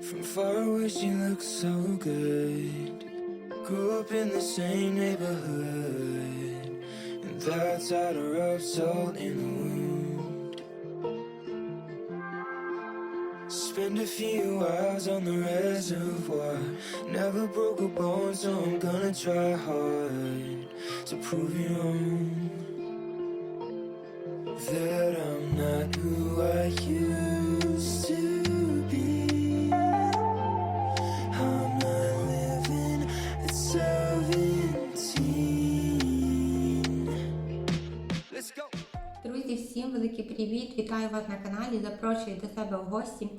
From far away, she looks so good. Grew up in the same neighborhood, and that's how to rub salt in the wound. Spend a few hours on the reservoir. Never broke a bone, so I'm gonna try hard to prove you wrong. That I'm not who I used всім великий привіт! Вітаю вас на каналі. Запрошую до себе в гості.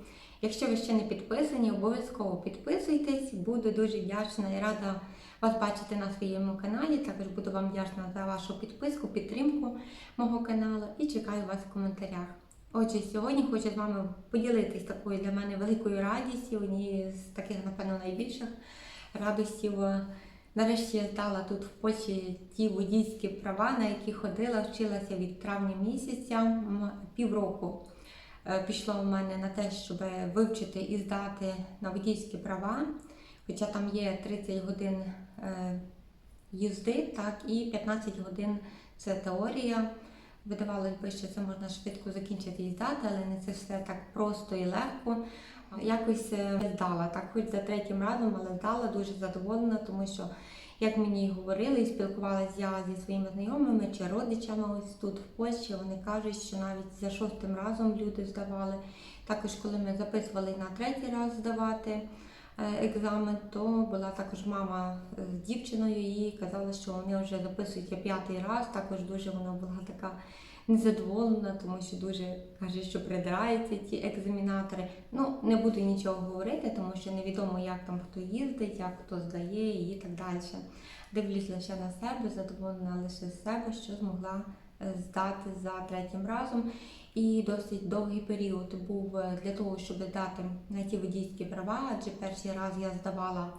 Якщо ви ще не підписані, обов'язково підписуйтесь. Буду дуже вдячна і рада вас бачити на своєму каналі. Також буду вам вдячна за вашу підписку, підтримку мого каналу і чекаю вас в коментарях. Отже, сьогодні хочу з вами поділитись такою для мене великою радістю, однією з таких, напевно, найбільших радостів. Нарешті я здала тут в Польщі ті водійські права, на які ходила, вчилася від травня місяця, півроку е, пішло в мене на те, щоб вивчити і здати на водійські права. Хоча там є 30 годин е, їзди, так і 15 годин це теорія. Видавалось би, що це можна швидко закінчити і здати, але не це все так просто і легко. Якось е, здала, так, хоч за третім разом, але здала дуже задоволена, тому що, як мені і говорили, і спілкувалася я зі своїми знайомими чи родичами ось тут в Польщі, вони кажуть, що навіть за шостим разом люди здавали. Також, коли ми записували на третій раз здавати е, екзамен, то була також мама з дівчиною і казала, що вони вже записують п'ятий раз. Також дуже вона була така незадоволена, тому що дуже каже, що придираються ті екзамінатори. Ну, не буду нічого говорити, тому що невідомо, як там хто їздить, як хто здає і так далі. Дивлюсь лише на себе, задоволена лише з себе, що змогла е, здати за третім разом. І досить довгий період був е, для того, щоб здати на ті водійські права, адже перший раз я здавала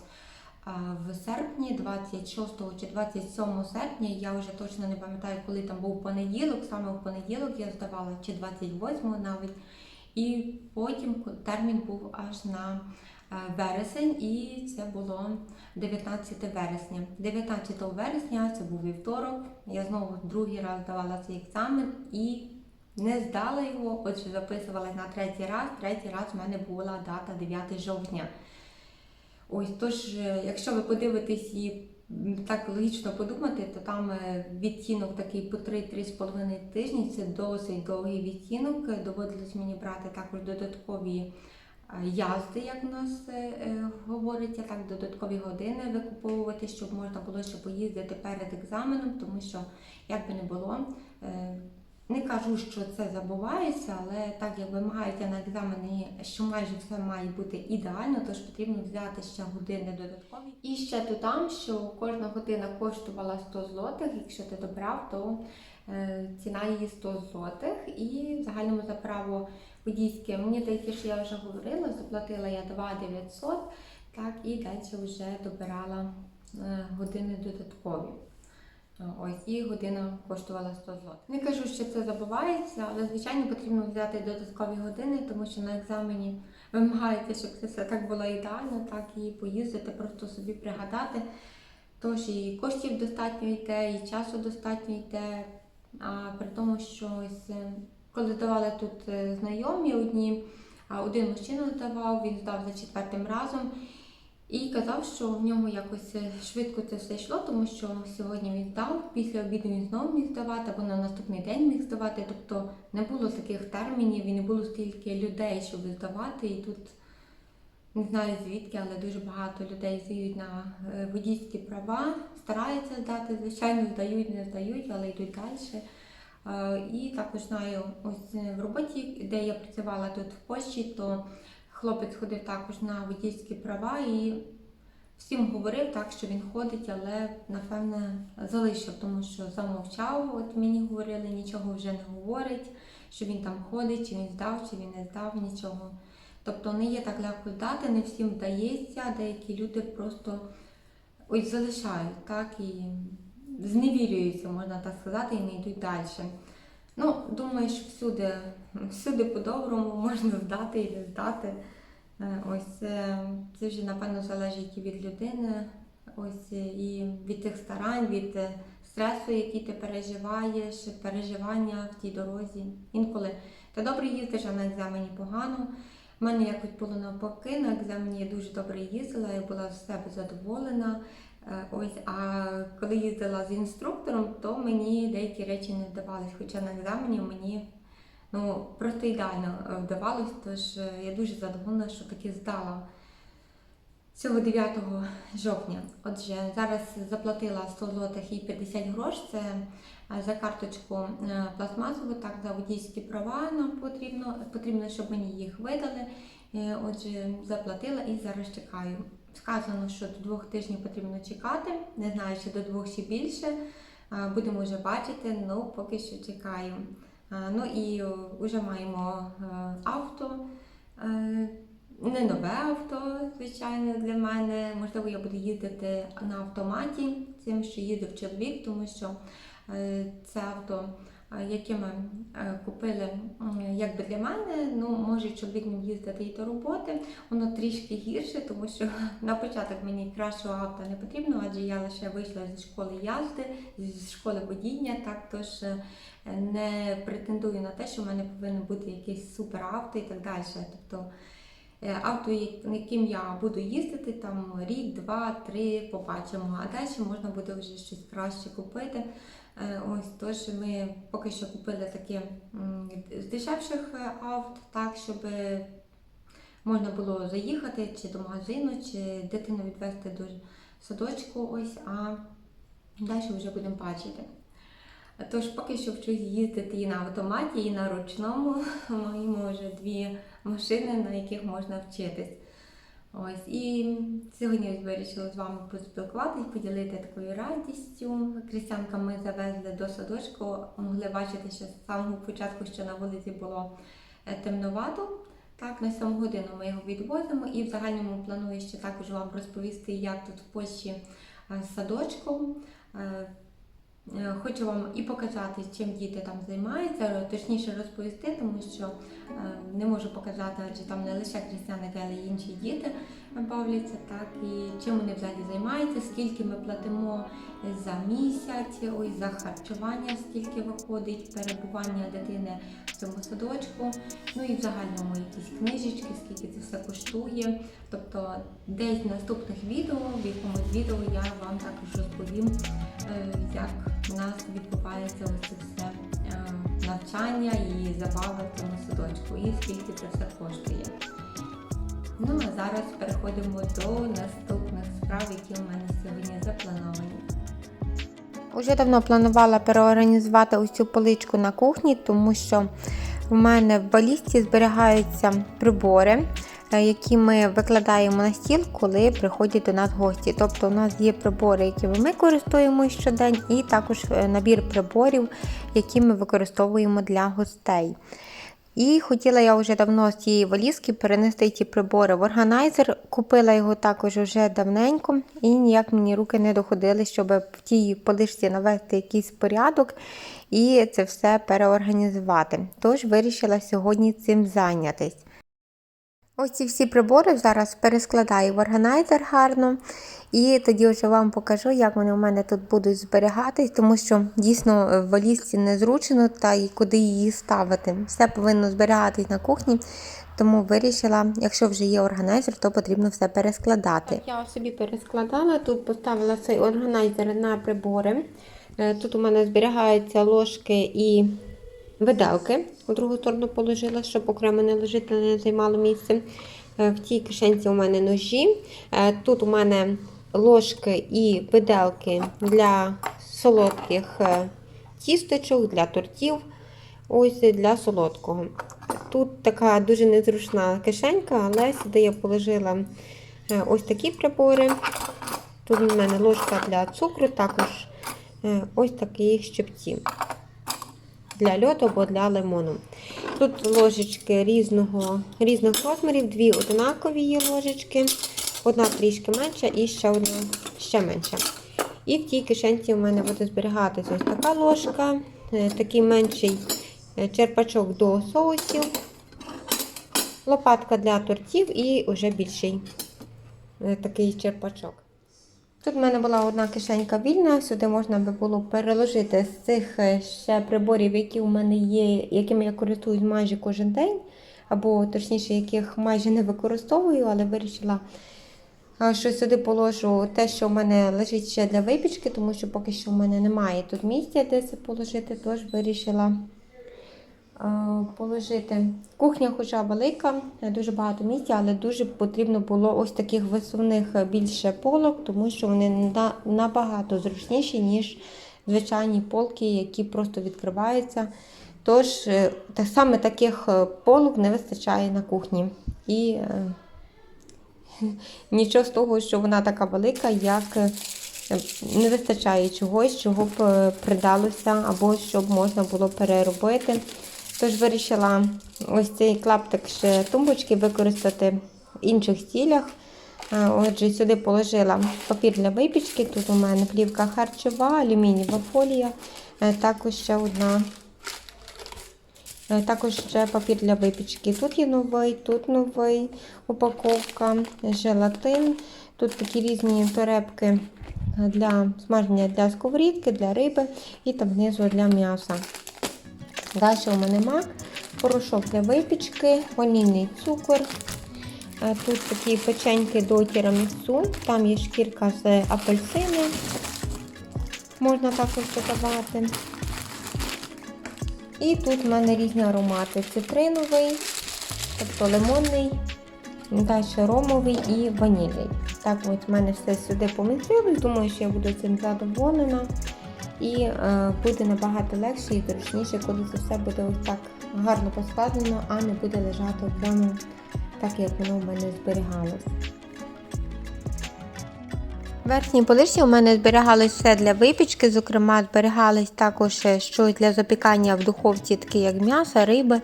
в серпні, 26 чи 27 серпня, я вже точно не пам'ятаю, коли там був понеділок, саме в понеділок я здавала, чи 28 навіть. І потім термін був аж на е, вересень, і це було 19 вересня. 19 вересня це був вівторок. Я знову другий раз давала цей екзамен і не здала його. Отже, записувалась на третій раз. Третій раз в мене була дата 9 жовтня. Ось тож, е, якщо ви подивитесь і так логічно подумати, то там е, відтінок такий по 3-3,5 тижні це досить довгий відтінок. Доводилось мені брати також додаткові е, язди, як у нас говориться, так, додаткові години викуповувати, щоб можна було ще поїздити перед екзаменом, тому що, як би не було, не кажу, що це забувається, але так як вимагається на екзамені, що майже все має бути ідеально, тож потрібно взяти ще години додаткові. І ще додам, що кожна година коштувала 100 злотих. Якщо ти добрав, то е, ціна її 100 злотих. І в загальному за право водійське, мені здається, що я вже говорила, заплатила я 2900, так, і далі вже добирала е, години додаткові. Ось і година коштувала 100 злотих. Не кажу, що це забувається, але звичайно потрібно взяти додаткові години, тому що на екзамені вимагається, щоб це все так було ідеально, так і поїздити, просто собі пригадати. Тож і коштів достатньо йде, і часу достатньо йде. А при тому, що ось, е, коли здавали тут е, знайомі одні, а один мужчина здавав, він здав за четвертим разом. І казав, що в нього якось е, швидко це все йшло, тому що сьогодні він здав, після обіду він знову міг здавати, або на наступний день міг здавати. Тобто не було таких термінів і не було стільки людей, щоб здавати. І тут не знаю звідки, але дуже багато людей здають на е, водійські права, стараються здати, звичайно, здають, не здають, але йдуть далі. Е, І також знаю, ось в роботі, де я працювала тут в Польщі, то хлопець ходив також на водійські права і всім говорив так, що він ходить, але напевне залишив, тому що замовчав. От мені говорили, нічого вже не говорить, що він там ходить, чи він здав, чи він не здав, нічого. Тобто не є так легко здати, не всім вдається, деякі люди просто ось залишають, так і зневірюються, можна так сказати, і не йдуть далі. Ну, думаю, що всюди, всюди по-доброму можна здати і не здати. Е, Ось е, це вже напевно залежить і від людини, ось е, і від тих старань, від стресу, який ти переживаєш, переживання в тій дорозі. Інколи ти добре їздиш, а на екзамені погано. У мене якось було навпаки, на екзамені я дуже добре їздила, я була з себе задоволена. Е, Ось, а коли їздила з інструктором, то мені деякі речі не вдавались. Хоча на екзамені мені ну, просто ідеально е, вдавалось, тож е, я дуже задоволена, що таки здала цього 9 жовтня. Отже, зараз заплатила 100 злотих і 50 грош. Це за карточку пластмасову, так за водійські права нам потрібно, потрібно, щоб мені їх видали. Отже, заплатила і зараз чекаю. Сказано, що до двох тижнів потрібно чекати. Не знаю, чи до двох чи більше. Е, Будемо вже бачити, ну поки що чекаю. Е, Ну і вже маємо е, авто. Е, Не нове авто, звичайно, для мене. Можливо, я буду їздити на автоматі, цим, що їздив чоловік, тому що е, це авто, яке ми е, купили якби для мене. Ну, може чоловік ним їздити і до роботи. Воно трішки гірше, тому що на початок мені кращого авто не потрібно, адже я лише вийшла зі школи язди, зі школи водіння, так тож е, не претендую на те, що в мене повинно бути якесь суперавто і так далі. Тобто е, авто, яким я буду їздити, там рік, два, три, побачимо. А далі можна буде вже щось краще купити. Е, Ось тож ми поки що купили таке м, з дешевших е, авт, так, щоб можна було заїхати чи до магазину, чи дитину відвезти до садочку. Ось, а далі вже будемо бачити. Тож поки що вчусь їздити і на автоматі, і на ручному. Маємо вже дві машини, на яких можна вчитись. Ось і сьогодні ось вирішила з вами поспілкуватись, поділити такою радістю. Крістянка ми завезли до садочку. Могли бачити, що з самого початку, що на вулиці було е, темновато. Так, на 7 годину ми його відвозимо і в загальному планую ще також вам розповісти, як тут в Польщі е, з садочком. Е, Хочу вам і показати, чим діти там займаються, точніше розповісти, тому що е, не можу показати, адже там не лише християники, але й інші діти бавляться, так і чим вони взагалі займаються, скільки ми платимо за місяць, ось за харчування, скільки виходить перебування дитини в цьому садочку. Ну і в загальному якісь книжечки, скільки це все коштує. Тобто десь в наступних відео, в якомусь відео я вам також розповім, е, як у нас відбувається ось все е, навчання і забава в цьому садочку, і скільки це все коштує. Ну а зараз переходимо до наступних справ, які у мене сьогодні заплановані. Уже давно планувала переорганізувати цю поличку на кухні, тому що в мене в валізці зберігаються прибори, е, які ми викладаємо на стіл, коли приходять до нас гості. Тобто у нас є прибори, якими ми користуємося щодень, і також е, набір приборів, які ми використовуємо для гостей. І хотіла я вже давно з цієї валізки перенести ті прибори в органайзер. Купила його також вже давненько, і ніяк мені руки не доходили, щоб в тій полишці навести якийсь порядок і це все переорганізувати. Тож вирішила сьогодні цим зайнятись. Ось ці всі прибори зараз перескладаю в органайзер гарно. І тоді вже вам покажу, як вони у мене тут будуть зберігатись, тому що дійсно в валізці незручно та і куди її ставити. Все повинно зберігатись на кухні, тому вирішила, якщо вже є органайзер, то потрібно все перескладати. Я собі перескладала, тут поставила цей органайзер на прибори. Е, Тут у мене зберігаються ложки і виделки. У другу сторону положила, щоб окремо не лежити, не займало місце. Е, В тій кишенці у мене ножі. Е, Тут у мене ложки і виделки для солодких е, тістечок, для тортів, ось для солодкого. Тут така дуже незручна кишенька, але сюди я положила ось такі прибори. Тут у мене ложка для цукру, також ось такі щипці для льоду або для лимону. Тут ложечки різного, різних розмірів, дві однакові є ложечки, одна трішки менша і ще одна ще менша. І в тій кишенці у мене буде зберігатися ось така ложка, е, такий менший е, черпачок до соусів, лопатка для тортів і вже більший е, такий черпачок. Тут в мене була одна кишенька вільна, сюди можна би було переложити з цих е, ще приборів, які у мене є, якими я користуюсь майже кожен день, або точніше, яких майже не використовую, але вирішила, що сюди положу те, що в мене лежить ще для випічки, тому що поки що в мене немає тут місця, де це положити, тож вирішила положити. Кухня хоча велика, е, дуже багато місця, але дуже потрібно було ось таких висувних е, більше полок, тому що вони набагато зручніші, ніж звичайні полки, які просто відкриваються. Тож, е, так саме таких е, полок не вистачає на кухні. І е, нічого з того, що вона така велика, як е, не вистачає чогось, чого б е, придалося, або щоб можна було переробити. Тож вирішила ось цей клаптик ще тумбочки використати в інших цілях. Е, Отже, сюди положила папір для випічки. Тут у мене плівка харчова, алюмінієва фолія, е, також ще одна. Е, Також ще папір для випічки. Тут є новий, тут новий упаковка, желатин. Тут такі різні турепки для смаження для сковорідки, для риби і там внизу для м'яса. Далі у мене мак, порошок для випічки, ванільний цукор. Тут такі печеньки до тірамісу, там є шкірка з апельсини, можна також додавати. І тут в мене різні аромати: цитриновий, тобто лимонний, далі ромовий і ванільний. Так от в мене все сюди помістилось. Думаю, що я буду цим задоволена. І е, буде набагато легше і зручніше, коли це все буде ось так гарно поскладено, а не буде лежати окремо, так як воно в мене зберігалось. В верхній у мене зберігалось все для випічки, зокрема, зберігались також е, щось для запікання в духовці, такі як м'ясо, риби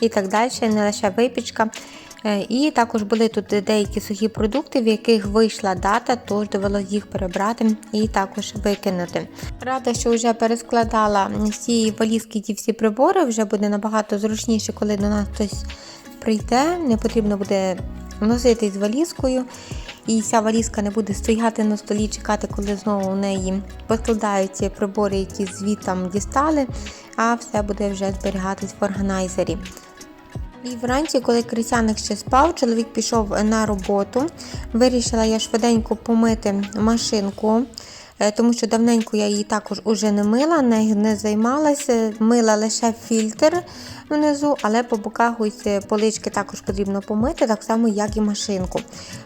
і так далі, не лише випічка. Е, І також були тут деякі сухі продукти, в яких вийшла дата, тож довелося їх перебрати і також викинути. Рада, що вже перескладала всі валізки, ті всі прибори, вже буде набагато зручніше, коли до нас хтось прийде. Не потрібно буде носити з валізкою. І ця валізка не буде стояти на столі, чекати, коли знову у неї поскладаються прибори, які звітам дістали, а все буде вже зберігатись в органайзері. І вранці, коли Крисяник ще спав, чоловік пішов на роботу. Вирішила я швиденько помити машинку, е, тому що давненько я її також уже не мила, не займалася. Мила лише фільтр внизу, але по боках ось е, полички також потрібно помити, так само, як і машинку.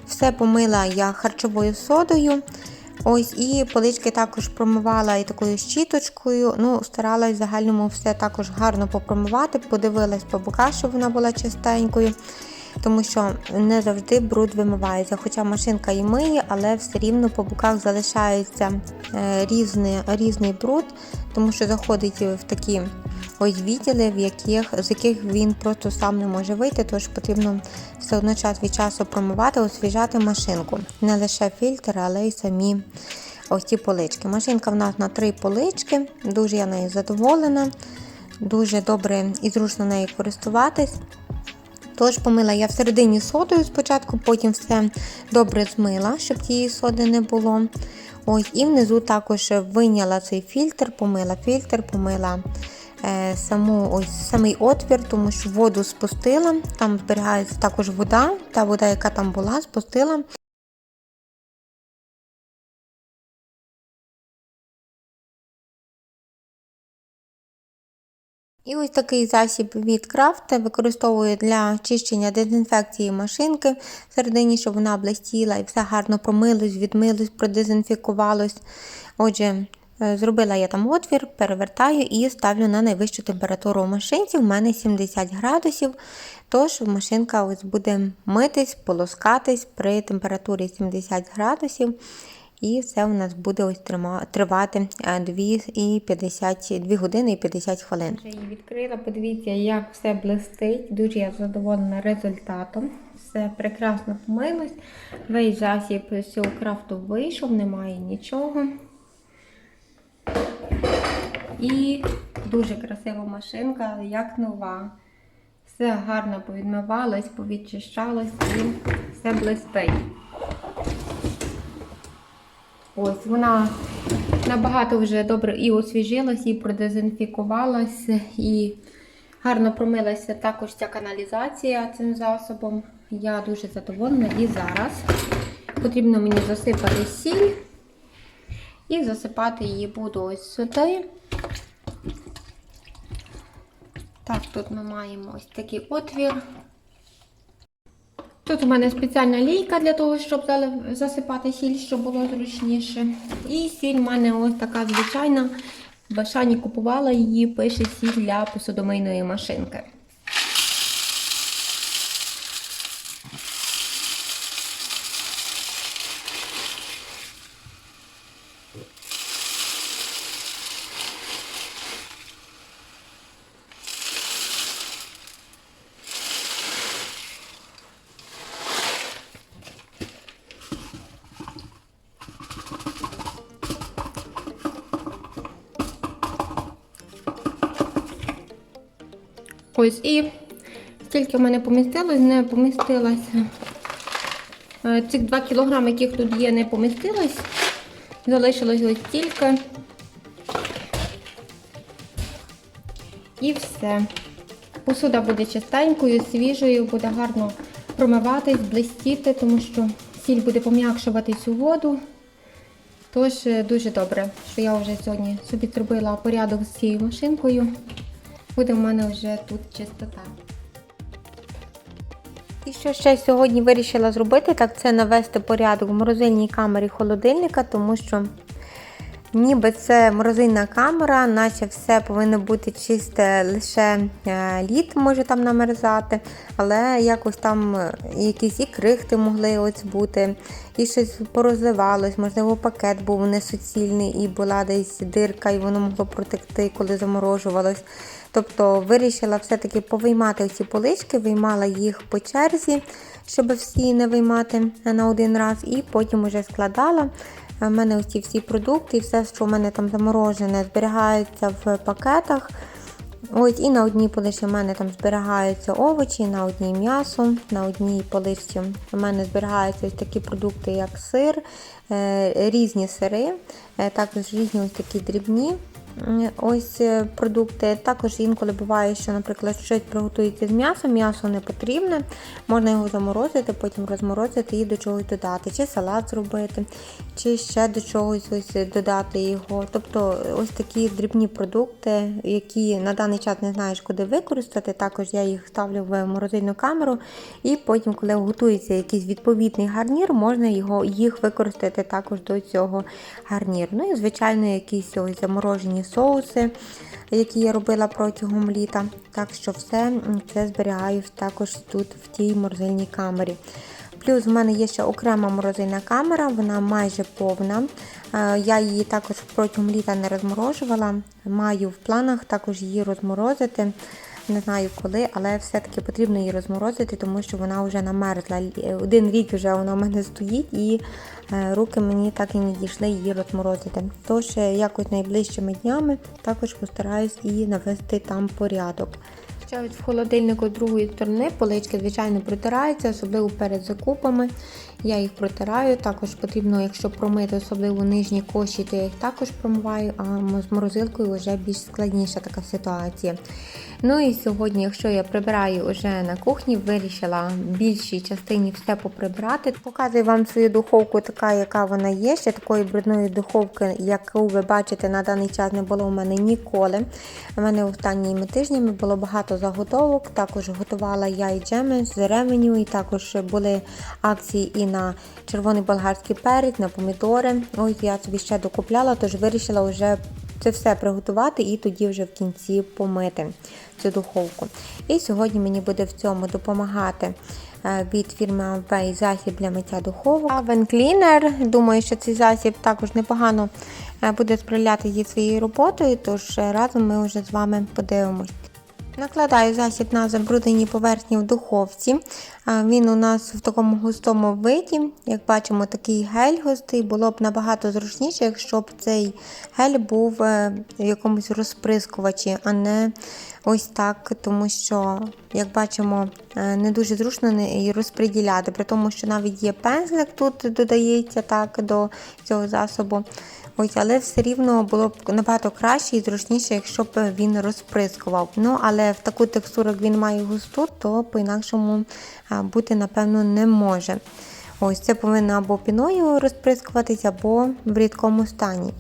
Все помила я харчовою содою. Ось і полички також промивала і такою щіточкою. Ну, старалась в загальному все також гарно попромивати, подивилась по боках, щоб вона була чистенькою, тому що не завжди бруд вимивається. Хоча машинка і миє, але все рівно по боках залишається е, різний, різний бруд, тому що заходить в такі ось відділи, в яких, з яких він просто сам не може вийти, тож потрібно все одно час від часу промивати, освіжати машинку. Не лише фільтр, але й самі ось ці полички. Машинка в нас на три полички, дуже я нею задоволена, дуже добре і зручно нею користуватись. Тож помила я всередині содою спочатку, потім все добре змила, щоб тієї соди не було. Ось, І внизу також виняла цей фільтр, помила фільтр, помила е, саму, ось, самий отвір, тому що воду спустила, там зберігається також вода, та вода, яка там була, спустила. І ось такий засіб від Крафт використовую для чищення дезінфекції машинки всередині, щоб вона блистіла і все гарно промилось, відмилось, продезінфікувалось. Отже, е, зробила я там отвір, перевертаю і ставлю на найвищу температуру у машинці. У мене 70 градусів. Тож машинка ось буде митись, полоскатись при температурі 70 градусів. І все у нас буде ось тривати 2, і 50, 2 години і 50 хвилин. Вже її відкрила, подивіться, як все блистить. Дуже я задоволена результатом. Все прекрасно помилось. Весь засіб з цього крафту вийшов, немає нічого. І дуже красива машинка, як нова. Все гарно повідмивалось, повідчищалось і все блистить. Ось вона набагато вже добре і освіжилась, і продезінфікувалась, і гарно промилася також ця каналізація цим засобом. Я дуже задоволена. І зараз потрібно мені засипати сіль. І засипати її буду ось сюди. Так, тут ми маємо ось такий отвір. Тут у мене спеціальна лійка для того, щоб засипати сіль, щоб було зручніше. І сіль в мене ось така звичайна. В Ашані купувала її, пише сіль для посудомийної машинки. Ось і скільки в мене помістилось, не помістилося. Е, Цих 2 кілограми, яких тут є, не помістилось. Залишилось ось тільки. І все. Посуда буде чистенькою, свіжою, буде гарно промиватись, блистіти, тому що сіль буде пом'якшувати цю воду. Тож е, дуже добре, що я вже сьогодні собі зробила порядок з цією машинкою. Буде в мене вже тут чистота. І що ще сьогодні вирішила зробити, так це навести порядок в морозильній камері холодильника, тому що ніби це морозильна камера, наче все повинно бути чисте, лише е, лід може там намерзати, але якось там е, якісь і крихти могли ось бути, і щось порозливалось, можливо, пакет був несуцільний і була десь дирка, і воно могло протекти, коли заморожувалось. Тобто вирішила все-таки повиймати ці полички, виймала їх по черзі, щоб всі не виймати на один раз, і потім вже складала. У мене ось ці всі продукти, все, що в мене там заморожене, зберігаються в пакетах. Ось і на одній поличці в мене там зберігаються овочі, на одній м'ясо, на одній поличці у мене зберігаються ось такі продукти, як сир, е, різні сири, е, також різні ось такі дрібні. Ось е, продукти. Також інколи буває, що, наприклад, щось приготується з м'ясом, м'ясо не потрібне, можна його заморозити, потім розморозити і до чогось додати, чи салат зробити, чи ще до чогось ось додати його. Тобто ось такі дрібні продукти, які на даний час не знаєш, куди використати. Також я їх ставлю в морозильну камеру, і потім, коли готується якийсь відповідний гарнір, можна його, їх використати також до цього гарніру. Ну і, звичайно, якісь ось заморожені соуси, які я робила протягом літа. Так що все це зберігаю також тут в тій морозильній камері. Плюс в мене є ще окрема морозильна камера, вона майже повна. Е, Я її також протягом літа не розморожувала. Маю в планах також її розморозити. Не знаю коли, але все-таки потрібно її розморозити, тому що вона вже намерзла. Один рік вже вона в мене стоїть і е, руки мені так і не дійшли її розморозити. Тож е, якось найближчими днями також постараюсь і навести там порядок. Ще в холодильнику другої сторони полички, звичайно, протираються, особливо перед закупами. Я їх протираю. Також потрібно, якщо промити, особливо нижні коші, то я їх також промиваю, а з морозилкою вже більш складніша така ситуація. Ну і сьогодні, якщо я прибираю вже на кухні, вирішила в більшій частині все поприбирати. Показую вам свою духовку, така, яка вона є. Ще такої брудної духовки, яку ви бачите на даний час, не було у мене ніколи. У мене останніми тижнями було багато заготовок. Також готувала я і джеми з ременю, і також були акції і на червоний болгарський перець, на помідори. Ось я собі ще докупляла, тож вирішила вже це все приготувати і тоді вже в кінці помити цю духовку. І сьогодні мені буде в цьому допомагати е, від фірми Avey засіб для миття духовок. Oven Cleaner. Думаю, що цей засіб також непогано е, буде справляти зі своєю роботою, тож е, разом ми вже з вами подивимось. Накладаю засіб на забруднені поверхні в духовці. Він у нас в такому густому виді. Як бачимо, такий гель густий. Було б набагато зручніше, якщо б цей гель був е, в якомусь розприскувачі, а не ось так, тому що, як бачимо, е, не дуже зручно і розподіляти, при тому, що навіть є пензлик тут додається так до цього засобу. Ось, але все рівно було б набагато краще і зручніше, якщо б він розприскував. Ну, але в таку текстуру, як він має густу, то по-інакшому бути, напевно, не може. Ось це повинно або піною розприскуватися, або в рідкому стані.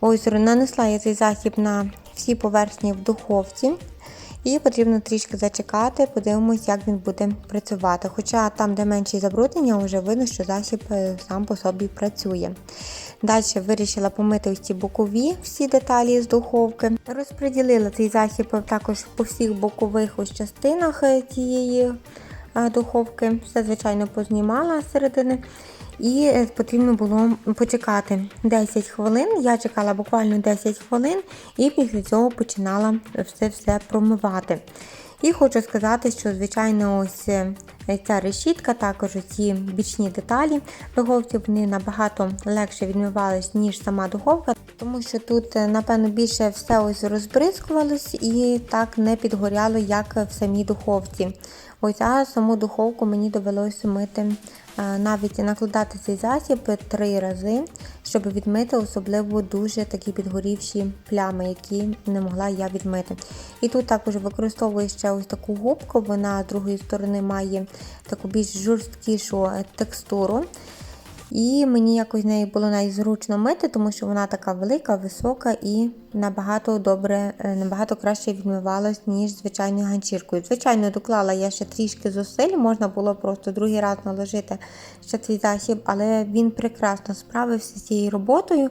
Ось нанесла я цей засіб на всі поверхні в духовці. І потрібно трішки зачекати, подивимось, як він буде працювати. Хоча там, де менші забруднення, вже видно, що засіб е, сам по собі працює. Далі вирішила помити ось ці бокові всі деталі з духовки. Розподілила цей засіб також по всіх бокових ось частинах е, цієї е, духовки. Все, звичайно, познімала з середини. І е, потрібно було почекати 10 хвилин. Я чекала буквально 10 хвилин і після цього починала все все промивати. І хочу сказати, що, звичайно, ось е, ця решітка, також ці бічні деталі. Духовці, вони набагато легше відмивались, ніж сама духовка, тому що тут, е, напевно, більше все ось розбризкувалось і так не підгоряло, як в самій духовці. Ось а саму духовку мені довелося мити, е, навіть накладати цей засіб три рази, щоб відмити особливо дуже такі підгорівші плями, які не могла я відмити. І тут також використовую ще ось таку губку, вона з другої сторони має таку більш жорсткішу е, текстуру. І мені якось неї було найзручно мити, тому що вона така велика, висока і набагато добре, е, набагато краще відмивалась, ніж звичайною ганчіркою. Звичайно, доклала я ще трішки зусиль, можна було просто другий раз наложити ще цей засіб, але він прекрасно справився з цією роботою.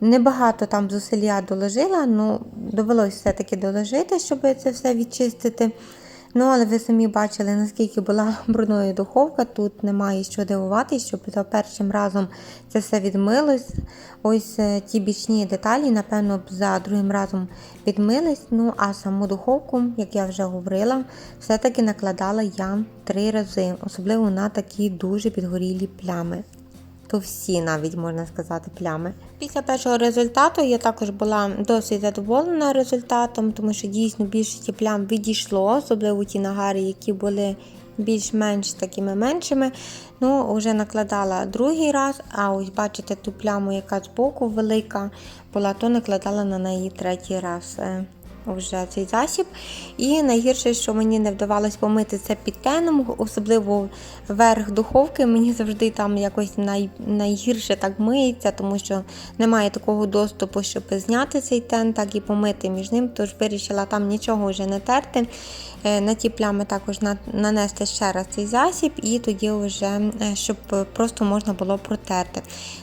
Небагато там зусиль я доложила, ну довелося все-таки доложити, щоб це все відчистити. Ну, але ви самі бачили, наскільки була брудною духовка. Тут немає що дивуватись, щоб за першим разом це все відмилось. Ось е, ті бічні деталі, напевно, б за другим разом відмились. Ну, а саму духовку, як я вже говорила, все-таки накладала я три рази, особливо на такі дуже підгорілі плями то всі навіть можна сказати плями. Після першого результату я також була досить задоволена результатом, тому що дійсно більшості плям відійшло, особливо ті нагари, які були більш-менш такими меншими. Ну, вже накладала другий раз, а ось бачите ту пляму, яка збоку велика була, то накладала на неї третій раз. Вже цей засіб. І найгірше, що мені не вдавалось помити це під теном, особливо верх духовки. Мені завжди там якось най, найгірше так миється, тому що немає такого доступу, щоб зняти цей тен, так і помити між ним. Тож вирішила там нічого вже не терти. Е, На ті плями також нанести ще раз цей засіб, і тоді вже е, щоб просто можна було протерти.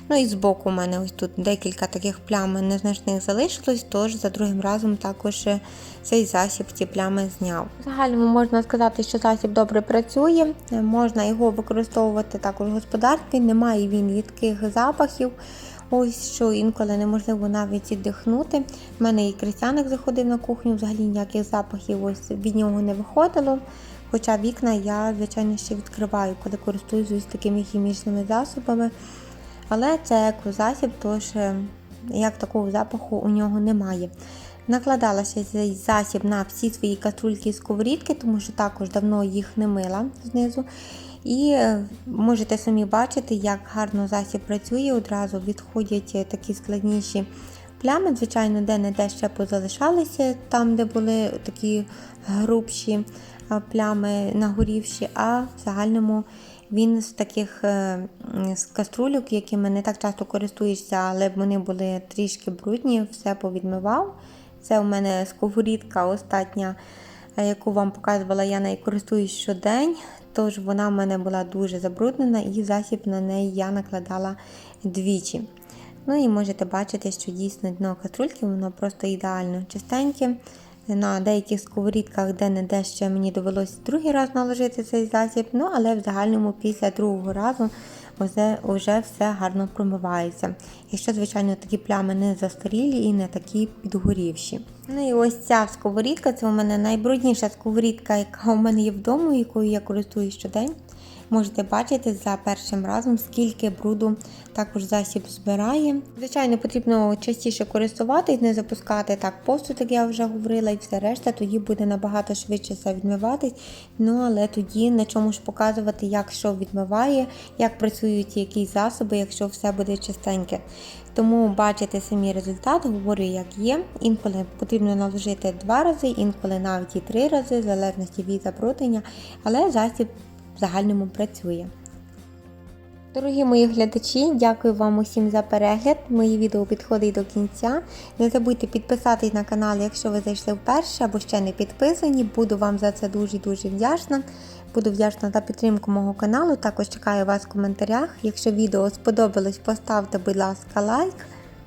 Ну і збоку у мене ось тут декілька таких плям незначних залишилось, тож за другим разом також е, цей засіб ті плями зняв. В загальному можна сказати, що засіб добре працює, можна його використовувати також господарський, немає він рідких запахів. Ось що інколи неможливо навіть віддихнути. У мене і крестяник заходив на кухню, взагалі ніяких запахів ось від нього не виходило. Хоча вікна я, звичайно, ще відкриваю, коли користуюсь ось такими хімічними засобами. Але це екозасіб, тож е, як такого запаху у нього немає. Накладала ще цей засіб на всі свої каструльки і сковорідки, тому що також давно їх не мила знизу. І е, можете самі бачити, як гарно засіб працює. Одразу відходять е, такі складніші плями. Звичайно, де-не-де ще позалишалися, там, де були такі грубші е, плями нагорівші, а в загальному він з таких з каструльок, якими не так часто користуєшся, але вони були трішки брудні, все повідмивав. Це у мене сковорідка остання, яку вам показувала, я нею користуюсь щодень. Тож вона в мене була дуже забруднена і засіб на неї я накладала двічі. Ну і можете бачити, що дійсно дно каструльки воно просто ідеально чистеньке. На деяких сковорідках, де-не-де ще мені довелося другий раз наложити цей засіб, ну але в загальному після другого разу вже, все гарно промивається. Якщо, звичайно, такі плями не застарілі і не такі підгорівші. Ну і ось ця сковорідка, це у мене найбрудніша сковорідка, яка у мене є вдома, якою я користуюсь щодень. Можете бачити за першим разом, скільки бруду також засіб збирає. Звичайно, потрібно частіше користуватись, не запускати так посуд, як я вже говорила, і все решта, тоді буде набагато швидше все відмиватись. Ну але тоді на чому ж показувати, як що відмиває, як працюють які засоби, якщо все буде чистеньке. Тому бачите самі результат, говорю, як є. Інколи потрібно наложити два рази, інколи навіть і три рази, в залежності від забруднення, але засіб в загальному працює. Дорогі мої глядачі, дякую вам усім за перегляд. Моє відео підходить до кінця. Не забудьте підписатись на канал, якщо ви зайшли вперше або ще не підписані. Буду вам за це дуже-дуже вдячна. Буду вдячна за підтримку мого каналу. Також чекаю вас в коментарях. Якщо відео сподобалось, поставте, будь ласка, лайк.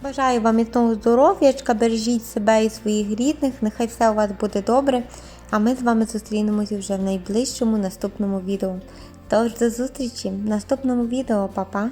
Бажаю вам міцного здоров'ячка, бережіть себе і своїх рідних. Нехай все у вас буде добре. А ми з вами зустрінемося вже в найближчому наступному відео. Тож до зустрічі в наступному відео, Па-па!